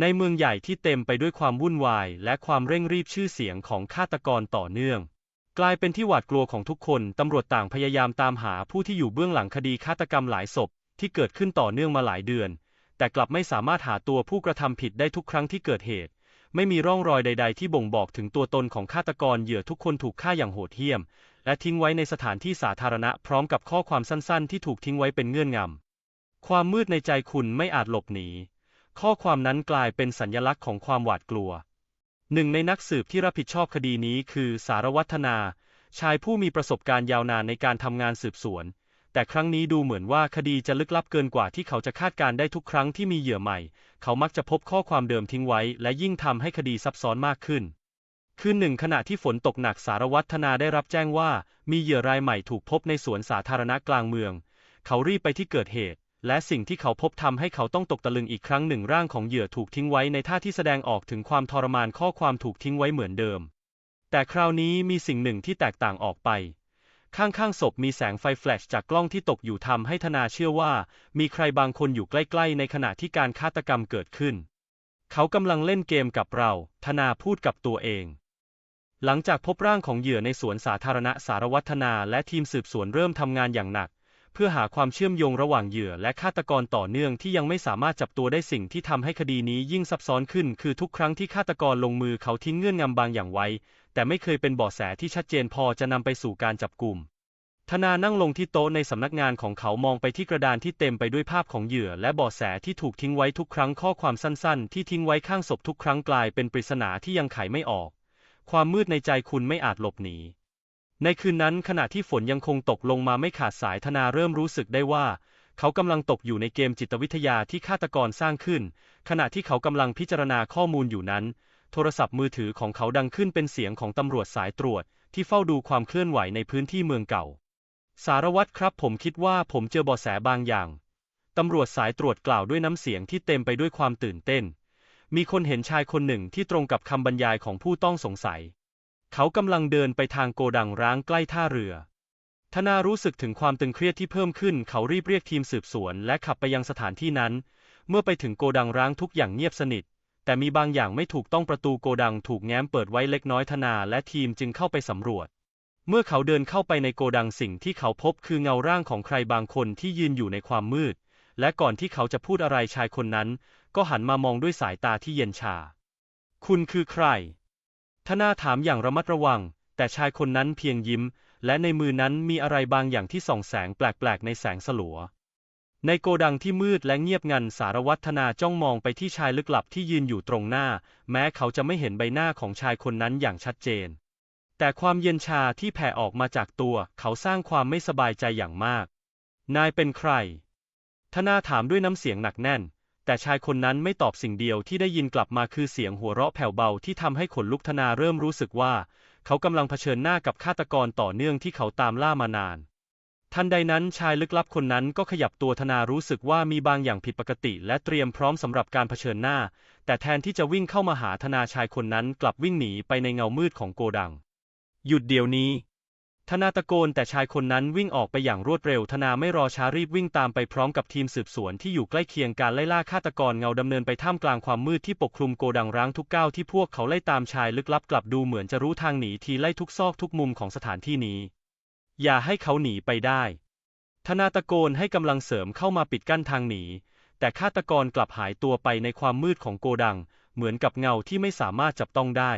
ในเมืองใหญ่ที่เต็มไปด้วยความวุ่นวายและความเร่งรีบชื่อเสียงของฆาตกรต่อเนื่อง กลายเป็นที่หวาดกลัวของทุกคน ตำรวจต่างพยายามตามหาผู้ที่อยู่เบื้องหลังคดีฆาตกรรมหลายศพที่เกิดขึ้นต่อเนื่องมาหลายเดือน แต่กลับไม่สามารถหาตัวผู้กระทำผิดได้ทุกครั้งที่เกิดเหตุ ไม่มีร่องรอยใด ๆ ที่บ่งบอกถึงตัวตนของฆาตกรเหยื่อทุกคนถูกฆ่าอย่างโหดเหี้ยม และทิ้งไว้ในสถานที่สาธารณะพร้อมกับข้อความสั้น ๆ ที่ถูกทิ้งไว้เป็นเงื่อนงำความมืดในใจคุณไม่อาจหลบหนี ข้อความนั้นกลายเป็นสัญลักษณ์ของความหวาดกลัว หนึ่งในนักสืบที่รับผิดชอบคดีนี้คือสารวัฒนา ชายผู้มีประสบการณ์ยาวนานในการทำงานสืบสวน แต่ครั้งนี้ดูเหมือนว่าคดีจะลึกลับเกินกว่าที่เขาจะคาดการได้ทุกครั้งที่มีเหยื่อใหม่ เขามักจะพบข้อความเดิมทิ้งไว้ และยิ่งทำให้คดีซับซ้อนมากขึ้น คืนหนึ่งขณะที่ฝนตกหนักสารวัฒนาได้รับแจ้งว่า มีเหยื่อรายใหม่ถูกพบในสวนสาธารณะกลางเมือง เขารีบไปที่เกิดเหตุ และสิ่งที่เขาพบทำให้เขาต้องตกตะลึงอีกครั้งหนึ่งร่างของเหยื่อถูกทิ้งไว้ในท่าที่แสดงออกถึงความทรมานข้อความถูกทิ้งไว้เหมือนเดิม แต่คราวนี้มีสิ่งหนึ่งที่แตกต่างออกไป ข้างๆศพมีแสงไฟแฟลชจากกล้องที่ตกอยู่ทำให้ธนาเชื่อว่า มีใครบางคนอยู่ใกล้ๆ ในขณะที่การฆาตกรรมเกิดขึ้น เขากำลังเล่นเกมกับเรา ธนาพูดกับตัวเองหลังจากพบร่างของเหยื่อในสวนสาธารณะสารวัฒนาและทีมสืบสวนเริ่มทำงานอย่างหนัก เพื่อหาความเชื่อมโยงระหว่างเหยื่อและฆาตกรต่อเนื่องที่ยังไม่สามารถจับตัวได้สิ่งที่ทำให้คดีนี้ยิ่งซับซ้อนขึ้น คือทุกครั้งที่ฆาตกรลงมือเขาทิ้งเงื่อนงำบางอย่างไว้ แต่ไม่เคยเป็นเบาะแสที่ชัดเจนพอจะนำไปสู่การจับกลุ่มธนานั่งลงที่โต๊ะในสำนักงานของเขามองไปที่กระดานที่เต็มไปด้วยภาพของเหยื่อและเบาะแสที่ถูกทิ้งไว้ทุกครั้งข้อความสั้นๆ ที่ทิ้งไว้ข้างศพทุกครั้งกลายเป็นปริศนาที่ยังไขไม่ออก ความมืดในใจคุณไม่อาจหลบหนี ในคืนนั้นขณะที่ฝนยังคงตกลงมาไม่ขาดสายธนาเริ่มรู้สึกได้ว่า เขากำลังตกอยู่ในเกมจิตวิทยาที่ฆาตกรสร้างขึ้น ขณะที่เขากำลังพิจารณาข้อมูลอยู่นั้น โทรศัพท์มือถือของเขาดังขึ้นเป็นเสียงของตำรวจสายตรวจ ที่เฝ้าดูความเคลื่อนไหวในพื้นที่เมืองเก่า สารวัตรครับผมคิดว่าผมเจอเบาะแสบางอย่างตำรวจสายตรวจกล่าวด้วยน้ำเสียงที่เต็มไปด้วยความตื่นเต้น มีคนเห็นชายคนหนึ่งที่ตรงกับคำบรรยายของผู้ต้องสงสัย เขากำลังเดินไปทางโกดังร้างใกล้ท่าเรือ ธนารู้สึกถึงความตึงเครียดที่เพิ่มขึ้น เขารีบเรียกทีมสืบสวน และขับไปยังสถานที่นั้น เมื่อไปถึงโกดังร้างทุกอย่างเงียบสนิท แต่มีบางอย่างไม่ถูกต้องประตูโกดังถูกแง้มเปิดไว้เล็กน้อยธนาและทีมจึงเข้าไปสำรวจ เมื่อเขาเดินเข้าไปในโกดังสิ่งที่เขาพบคือเงาร่างของใครบางคนที่ยืนอยู่ในความมืด และก่อนที่เขาจะพูดอะไรชายคนนั้น ก็หันมามองด้วยสายตาที่เย็นชา คุณคือใคร ธนาถามอย่างระมัดระวัง แต่ชายคนนั้นเพียงยิ้ม และในมือนั้นมีอะไรบางอย่างที่ส่องแสงแปลกๆ ในแสงสลัว ในโกดังที่มืดและเงียบงันสารวัตรธนาจ้องมองไปที่ชายลึกลับที่ยืนอยู่ตรงหน้า แม้เขาจะไม่เห็นใบหน้าของชายคนนั้นอย่างชัดเจน แต่ความเย็นชาที่แผ่ออกมาจากตัว เขาสร้างความไม่สบายใจอย่างมาก นายเป็นใคร ธนาถามด้วยน้ำเสียงหนักแน่น แต่ชายคนนั้นไม่ตอบสิ่งเดียวที่ได้ยินกลับมาคือเสียงหัวเราะแผ่วเบาที่ทำให้ขนลุกธนาเริ่มรู้สึกว่า เขากำลังเผชิญหน้ากับฆาตกรต่อเนื่องที่เขาตามล่ามานาน ทันใดนั้นชายลึกลับคนนั้นก็ขยับตัวธนารู้สึกว่ามีบางอย่างผิดปกติและเตรียมพร้อมสำหรับการเผชิญหน้า แต่แทนที่จะวิ่งเข้ามาหาธนาชายคนนั้นกลับวิ่งหนีไปในเงามืดของโกดัง หยุดเดี๋ยวนี้ ธนาตะโกนแต่ชายคนนั้นวิ่งออกไปอย่างรวดเร็วธนาไม่รอช้ารีบวิ่งตามไปพร้อมกับทีมสืบสวนที่อยู่ใกล้เคียงการไล่ล่าฆาตกรเงาดำเนินไปท่ามกลางความมืดที่ปกคลุมโกดังร้างทุกก้าวที่พวกเขาไล่ตามชายลึกลับกลับดูเหมือนจะรู้ทางหนีทีไล่ทุกซอกทุกมุมของสถานที่นี้ อย่าให้เขาหนีไปได้ ธนาตะโกนให้กำลังเสริมเข้ามาปิดกั้นทางหนี แต่ฆาตกรกลับหายตัวไปในความมืดของโกดัง เหมือนกับเงาที่ไม่สามารถจับต้องได้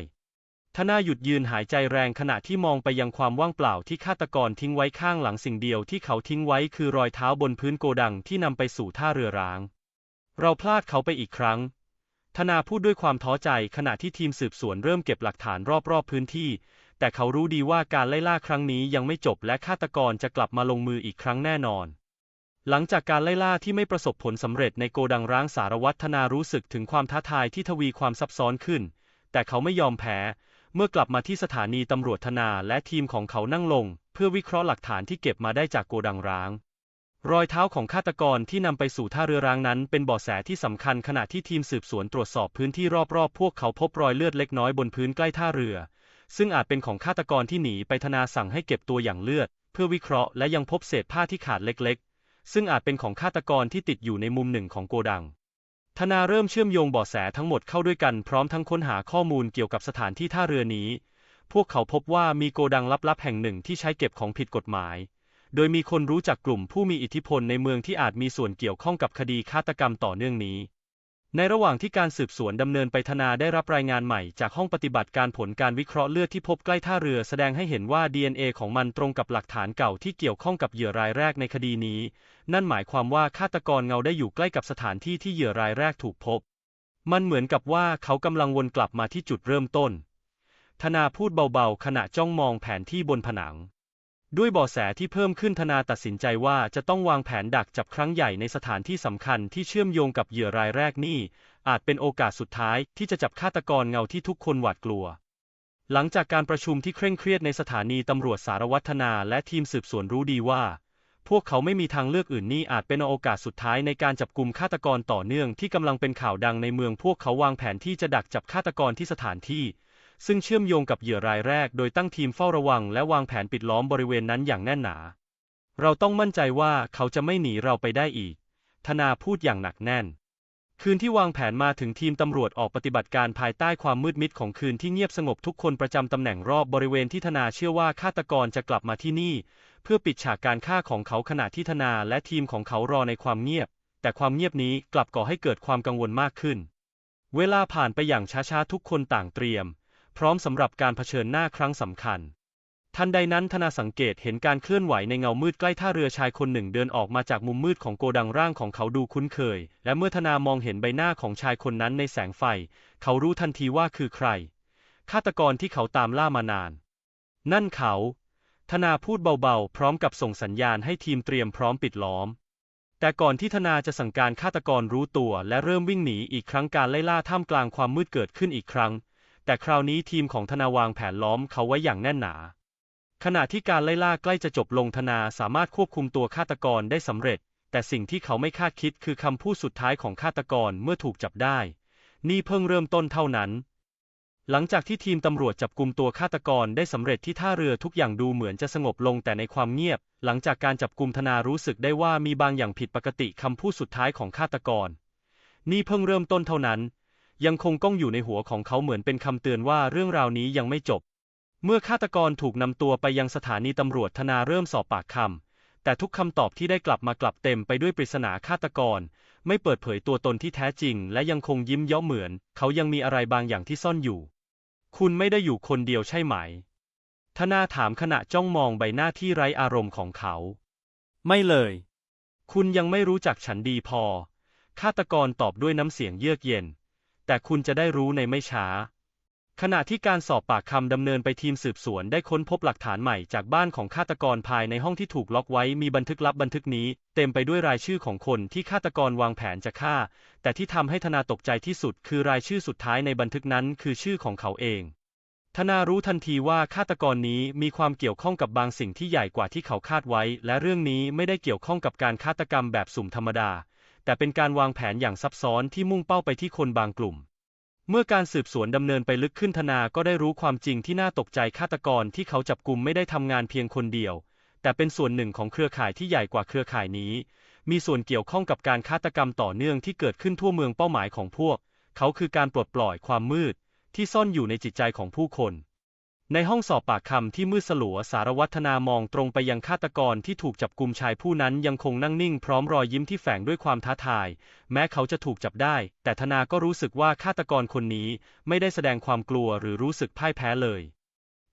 ธนาหยุดยืนหายใจแรงขณะที่มองไปยังความว่างเปล่าที่ฆาตกรทิ้งไว้ข้างหลังสิ่งเดียวที่เขาทิ้งไว้คือรอยเท้าบนพื้นโกดังที่นำไปสู่ท่าเรือร้าง เราพลาดเขาไปอีกครั้ง ธนาพูดด้วยความท้อใจขณะที่ทีมสืบสวนเริ่มเก็บหลักฐานรอบๆพื้นที่ แต่เขารู้ดีว่าการไล่ล่าครั้งนี้ยังไม่จบและฆาตกรจะกลับมาลงมืออีกครั้งแน่นอน หลังจากการไล่ล่าที่ไม่ประสบผลสำเร็จในโกดังร้างสารวัตรธนารู้สึกถึงความท้าทายที่ทวีความซับซ้อนขึ้น แต่เขาไม่ยอมแพ้ เมื่อกลับมาที่สถานีตำรวจธนาและทีมของเขานั่งลง เพื่อวิเคราะห์หลักฐานที่เก็บมาได้จากโกดังร้าง รอยเท้าของฆาตกรที่นำไปสู่ท่าเรือร้างนั้น เป็นเบาะแสที่สำคัญขณะที่ทีมสืบสวนตรวจสอบพื้นที่รอบๆ พวกเขาพบรอยเลือดเล็กน้อยบนพื้นใกล้ท่าเรือ ซึ่งอาจเป็นของฆาตกรที่หนีไปธนาสั่งให้เก็บตัวอย่างเลือด เพื่อวิเคราะห์และยังพบเศษผ้าที่ขาดเล็กๆ ซึ่งอาจเป็นของฆาตกรที่ติดอยู่ในมุมหนึ่งของโกดัง ธนาเริ่มเชื่อมโยงเบาะแสทั้งหมดเข้าด้วยกันพร้อมทั้งค้นหาข้อมูลเกี่ยวกับสถานที่ท่าเรือนี้ พวกเขาพบว่ามีโกดังลับๆแห่งหนึ่งที่ใช้เก็บของผิดกฎหมาย โดยมีคนรู้จักกลุ่มผู้มีอิทธิพลในเมืองที่อาจมีส่วนเกี่ยวข้องกับคดีฆาตกรรมต่อเนื่องนี้ ในระหว่างที่การสืบสวนดำเนินไปธนาได้รับรายงานใหม่จากห้องปฏิบัติการผลการวิเคราะห์เลือดที่พบใกล้ท่าเรือแสดงให้เห็นว่า DNA ของมันตรงกับหลักฐานเก่าที่เกี่ยวข้องกับเหยื่อรายแรกในคดีนี้ นั่นหมายความว่าฆาตกรเงาได้อยู่ใกล้กับสถานที่ที่เหยื่อรายแรกถูกพบ มันเหมือนกับว่าเขากำลังวนกลับมาที่จุดเริ่มต้น ธนาพูดเบาๆ ขณะจ้องมองแผนที่บนผนัง ด้วยเบาะแสที่เพิ่มขึ้นธนาตัดสินใจว่าจะต้องวางแผนดักจับครั้งใหญ่ในสถานที่สำคัญที่เชื่อมโยงกับเหยื่อรายแรกนี่ อาจเป็นโอกาสสุดท้ายที่จะจับฆาตกรเงาที่ทุกคนหวาดกลัว หลังจากการประชุมที่เคร่งเครียดในสถานีตำรวจสารวัตรนาและทีมสืบสวนรู้ดีว่า พวกเขาไม่มีทางเลือกอื่นนี่อาจเป็นโอกาสสุดท้ายในการจับกลุ่มฆาตกรต่อเนื่องที่กำลังเป็นข่าวดังในเมืองพวกเขาวางแผนที่จะดักจับฆาตกรที่สถานที่ ซึ่งเชื่อมโยงกับเหยื่อรายแรก โดยตั้งทีมเฝ้าระวังและวางแผนปิดล้อมบริเวณนั้นอย่างแน่นหนา เราต้องมั่นใจว่าเขาจะไม่หนีเราไปได้อีก ธนาพูดอย่างหนักแน่น คืนที่วางแผนมาถึงทีมตำรวจออกปฏิบัติการภายใต้ความมืดมิดของคืนที่เงียบสงบทุกคนประจำตำแหน่งรอบบริเวณที่ธนาเชื่อว่าฆาตกรจะกลับมาที่นี่ เพื่อปิดฉากการฆ่าของเขาขณะที่ธนาและทีมของเขารอในความเงียบ แต่ความเงียบนี้กลับก่อให้เกิดความกังวลมากขึ้น เวลาผ่านไปอย่างช้าๆทุกคนต่างเตรียม พร้อมสำหรับการเผชิญหน้าครั้งสำคัญ ทันใดนั้นธนาสังเกตเห็นการเคลื่อนไหวในเงามืดใกล้ท่าเรือชายคนหนึ่งเดินออกมาจากมุมมืดของโกดังร่างของเขาดูคุ้นเคย และเมื่อธนามองเห็นใบหน้าของชายคนนั้นในแสงไฟ เขารู้ทันทีว่าคือใคร ฆาตกรที่เขาตามล่ามานาน นั่นเขาธนาพูดเบาๆ พร้อมกับส่งสัญญาณให้ทีมเตรียมพร้อมปิดล้อม แต่ก่อนที่ธนาจะสั่งการฆาตกรรู้ตัวและเริ่มวิ่งหนีอีกครั้งการไล่ล่าท่ามกลางความมืดเกิดขึ้นอีกครั้ง แต่คราวนี้ทีมของธนาวางแผนล้อมเขาไว้อย่างแน่นหนา ขณะที่การไล่ล่าใกล้จะจบลงธนาสามารถควบคุมตัวฆาตกรได้สำเร็จ แต่สิ่งที่เขาไม่คาดคิดคือคำพูดสุดท้ายของฆาตกรเมื่อถูกจับได้ นี่เพิ่งเริ่มต้นเท่านั้น หลังจากที่ทีมตำรวจจับกลุ่มตัวฆาตกรได้สำเร็จที่ท่าเรือทุกอย่างดูเหมือนจะสงบลงแต่ในความเงียบ หลังจากการจับกลุ่มธนารู้สึกได้ว่ามีบางอย่างผิดปกติคำพูดสุดท้ายของฆาตกร นี่เพิ่งเริ่มต้นเท่านั้น ยังคงก้องอยู่ในหัวของเขาเหมือนเป็นคำเตือนว่าเรื่องราวนี้ยังไม่จบ เมื่อฆาตกรถูกนำตัวไปยังสถานีตำรวจธนาเริ่มสอบปากคำแต่ทุกคำตอบที่ได้กลับมากลับเต็มไปด้วยปริศนาฆาตกร ไม่เปิดเผยตัวตนที่แท้จริง และยังคงยิ้มเย้าเหมือน เขายังมีอะไรบางอย่างที่ซ่อนอยู่ คุณไม่ได้อยู่คนเดียวใช่ไหม ธนาถามขณะจ้องมองใบหน้าที่ไร้อารมณ์ของเขา ไม่เลย คุณยังไม่รู้จักฉันดีพอฆาตกรตอบด้วยน้ำเสียงเยือกเย็น แต่คุณจะได้รู้ในไม่ช้า ขณะที่การสอบปากคำดำเนินไปทีมสืบสวนได้ค้นพบหลักฐานใหม่จากบ้านของฆาตกรภายในห้องที่ถูกล็อกไว้มีบันทึกลับบันทึกนี้ เต็มไปด้วยรายชื่อของคนที่ฆาตกรวางแผนจะฆ่า แต่ที่ทำให้ธนาตกใจที่สุดคือรายชื่อสุดท้ายในบันทึกนั้นคือชื่อของเขาเองธนารู้ทันทีว่าฆาตกรนี้มีความเกี่ยวข้องกับบางสิ่งที่ใหญ่กว่าที่เขาคาดไว้ และเรื่องนี้ไม่ได้เกี่ยวข้องกับการฆาตกรรมแบบสุ่มธรรมดา แต่เป็นการวางแผนอย่างซับซ้อนที่มุ่งเป้าไปที่คนบางกลุ่ม เมื่อการสืบสวนดำเนินไปลึกขึ้นธนาก็ได้รู้ความจริงที่น่าตกใจฆาตกรที่เขาจับกลุ่มไม่ได้ทำงานเพียงคนเดียว แต่เป็นส่วนหนึ่งของเครือข่ายที่ใหญ่กว่าเครือข่ายนี้ มีส่วนเกี่ยวข้องกับการฆาตกรรมต่อเนื่องที่เกิดขึ้นทั่วเมืองเป้าหมายของพวก เขาคือการปลดปล่อยความมืด ที่ซ่อนอยู่ในจิตใจของผู้คน ในห้องสอบปากคำที่มืดสลัวสารวัฒนามองตรงไปยังฆาตกรที่ถูกจับกลุ่มชายผู้นั้นยังคงนั่งนิ่งพร้อมรอยยิ้มที่แฝงด้วยความท้าทาย แม้เขาจะถูกจับได้ แต่ธนาก็รู้สึกว่าฆาตกรคนนี้ไม่ได้แสดงความกลัวหรือรู้สึกพ่ายแพ้เลย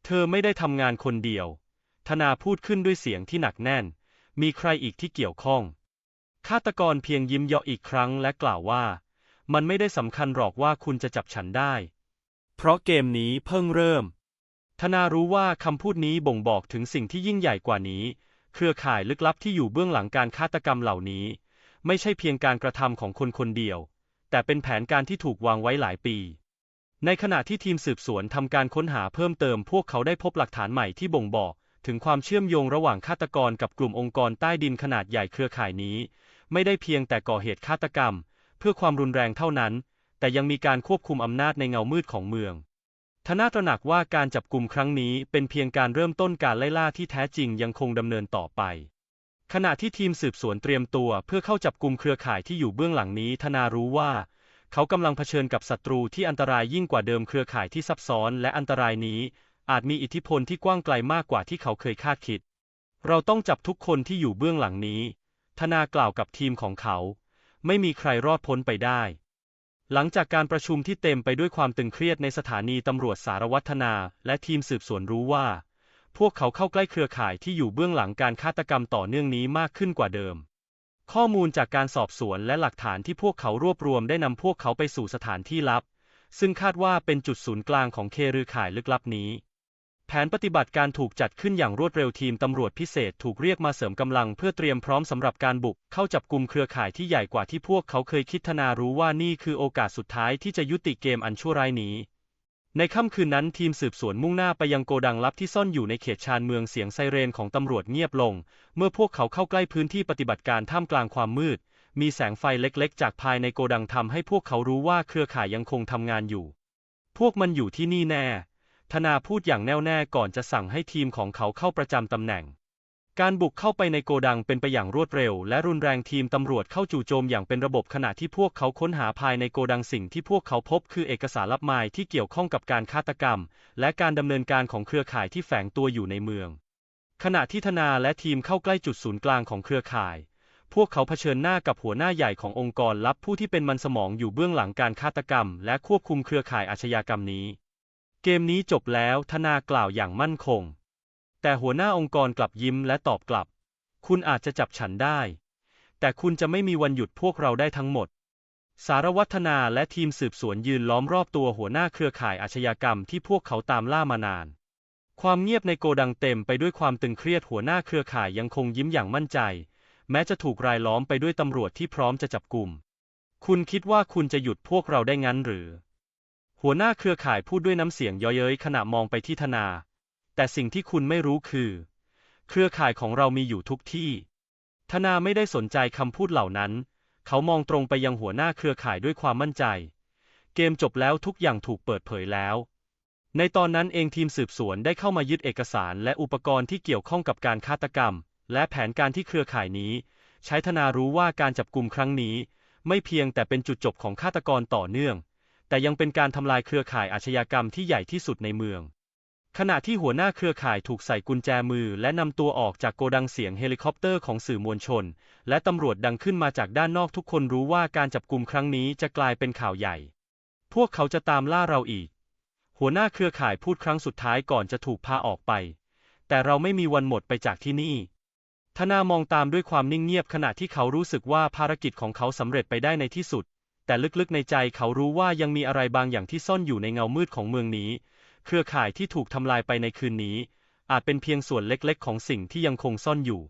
เธอไม่ได้ทำงานคนเดียว ธนาพูดขึ้นด้วยเสียงที่หนักแน่น มีใครอีกที่เกี่ยวข้อง ฆาตกรเพียงยิ้มเยาะอีกครั้งและกล่าวว่า มันไม่ได้สำคัญหรอกว่าคุณจะจับฉันได้ เพราะเกมนี้เพิ่งเริ่ม ธนารู้ว่าคำพูดนี้บ่งบอกถึงสิ่งที่ยิ่งใหญ่กว่านี้ เครือข่ายลึกลับที่อยู่เบื้องหลังการฆาตกรรมเหล่านี้ ไม่ใช่เพียงการกระทำของคนคนเดียว แต่เป็นแผนการที่ถูกวางไว้หลายปี ในขณะที่ทีมสืบสวนทำการค้นหาเพิ่มเติมพวกเขาได้พบหลักฐานใหม่ที่บ่งบอกถึงความเชื่อมโยงระหว่างฆาตกรกับกลุ่มองค์กรใต้ดินขนาดใหญ่เครือข่ายนี้ ไม่ได้เพียงแต่ก่อเหตุฆาตกรรม เพื่อความรุนแรงเท่านั้น แต่ยังมีการควบคุมอำนาจในเงามืดของเมือง ทนาตระหนักว่าการจับกลุ่มครั้งนี้เป็นเพียงการเริ่มต้นการไล่ล่าที่แท้จริงยังคงดำเนินต่อไป ขณะที่ทีมสืบสวนเตรียมตัวเพื่อเข้าจับกลุ่มเครือข่ายที่อยู่เบื้องหลังนี้ ธนารู้ว่า เขากำลังเผชิญกับศัตรูที่อันตรายยิ่งกว่าเดิมเครือข่ายที่ซับซ้อนและอันตรายนี้ อาจมีอิทธิพลที่กว้างไกลมากกว่าที่เขาเคยคาดคิด เราต้องจับทุกคนที่อยู่เบื้องหลังนี้ ธนากล่าวกับทีมของเขา ไม่มีใครรอดพ้นไปได้ หลังจากการประชุมที่เต็มไปด้วยความตึงเครียดในสถานีตำรวจสารวัฒนา และทีมสืบสวนรู้ว่า พวกเขาเข้าใกล้เครือข่ายที่อยู่เบื้องหลังการฆาตกรรมต่อเนื่องนี้มากขึ้นกว่าเดิม ข้อมูลจากการสอบสวนและหลักฐานที่พวกเขารวบรวมได้นำพวกเขาไปสู่สถานที่ลับ ซึ่งคาดว่าเป็นจุดศูนย์กลางของเครือข่ายลึกลับนี้ แผนปฏิบัติการถูกจัดขึ้นอย่างรวดเร็วทีมตำรวจพิเศษถูกเรียกมาเสริมกำลังเพื่อเตรียมพร้อมสำหรับการบุก เข้าจับกลุ่มเครือข่ายที่ใหญ่กว่าที่พวกเขาเคยคิดธนารู้ว่านี่คือโอกาสสุดท้ายที่จะยุติเกมอันชั่วร้ายนี้ ในค่ำคืนนั้นทีมสืบสวนมุ่งหน้าไปยังโกดังลับที่ซ่อนอยู่ในเขตชานเมืองเสียงไซเรนของตำรวจเงียบลง เมื่อพวกเขาเข้าใกล้พื้นที่ปฏิบัติการท่ามกลางความมืด มีแสงไฟเล็ก ๆ จากภายในโกดังทำให้พวกเขารู้ว่าเครือข่ายยังคงทำงานอยู่ พวกมันอยู่ที่นี่แน่ ธนาพูดอย่างแน่วแน่ก่อนจะสั่งให้ทีมของเขาเข้าประจำตำแหน่ง การบุกเข้าไปในโกดังเป็นไปอย่างรวดเร็ว และรุนแรงทีมตำรวจเข้าจู่โจมอย่างเป็นระบบขณะที่พวกเขาค้นหาภายในโกดังสิ่งที่พวกเขาพบคือเอกสารลับไม้ที่เกี่ยวข้องกับการฆาตกรรม และการดำเนินการของเครือข่ายที่แฝงตัวอยู่ในเมือง ขณะที่ธนาและทีมเข้าใกล้จุดศูนย์กลางของเครือข่ายพวกเขาเผชิญหน้ากับหัวหน้าใหญ่ขององค์กรลับผู้ที่เป็นมันสมองอยู่เบื้องหลังการฆาตกรรม และควบคุมเครือข่ายอาชญากรรมนี้ เกมนี้จบแล้วธนากล่าวอย่างมั่นคง แต่หัวหน้าองค์กรกลับยิ้มและตอบกลับ คุณอาจจะจับฉันได้ แต่คุณจะไม่มีวันหยุดพวกเราได้ทั้งหมด สารวัฒนาและทีมสืบสวนยืนล้อมรอบตัวหัวหน้าเครือข่ายอาชญากรรมที่พวกเขาตามล่ามานาน ความเงียบในโกดังเต็มไปด้วยความตึงเครียดหัวหน้าเครือข่ายยังคงยิ้มอย่างมั่นใจ แม้จะถูกรายล้อมไปด้วยตำรวจที่พร้อมจะจับกลุ่ม คุณคิดว่าคุณจะหยุดพวกเราได้งั้นหรือ หัวหน้าเครือข่ายพูดด้วยน้ำเสียงเย้อเย้ยขณะมองไปที่ธนา แต่สิ่งที่คุณไม่รู้คือ เครือข่ายของเรามีอยู่ทุกที่ ธนาไม่ได้สนใจคำพูดเหล่านั้น เขามองตรงไปยังหัวหน้าเครือข่ายด้วยความมั่นใจ เกมจบแล้วทุกอย่างถูกเปิดเผยแล้ว ในตอนนั้นเองทีมสืบสวนได้เข้ามายึดเอกสารและอุปกรณ์ที่เกี่ยวข้องกับการฆาตกรรม และแผนการที่เครือข่ายนี้ ใช้ธนารู้ว่าการจับกลุ่มครั้งนี้ ไม่เพียงแต่เป็นจุดจบของฆาตกรต่อเนื่อง แต่ยังเป็นการทำลายเครือข่ายอาชญากรรมที่ใหญ่ที่สุดในเมือง ขณะที่หัวหน้าเครือข่ายถูกใส่กุญแจมือและนำตัวออกจากโกดังเสียงเฮลิคอปเตอร์ของสื่อมวลชน และตำรวจดังขึ้นมาจากด้านนอกทุกคนรู้ว่าการจับกลุ่มครั้งนี้จะกลายเป็นข่าวใหญ่ พวกเขาจะตามล่าเราอีก หัวหน้าเครือข่ายพูดครั้งสุดท้ายก่อนจะถูกพาออกไป แต่เราไม่มีวันหมดไปจากที่นี่ธนามองตามด้วยความนิ่งเงียบขณะที่เขารู้สึกว่าภารกิจของเขาสำเร็จไปได้ในที่สุด แต่ลึกๆในใจเขารู้ว่ายังมีอะไรบางอย่างที่ซ่อนอยู่ในเงามืดของเมืองนี้ เครือข่ายที่ถูกทำลายไปในคืนนี้ อาจเป็นเพียงส่วนเล็กๆ ของสิ่งที่ยังคงซ่อนอยู่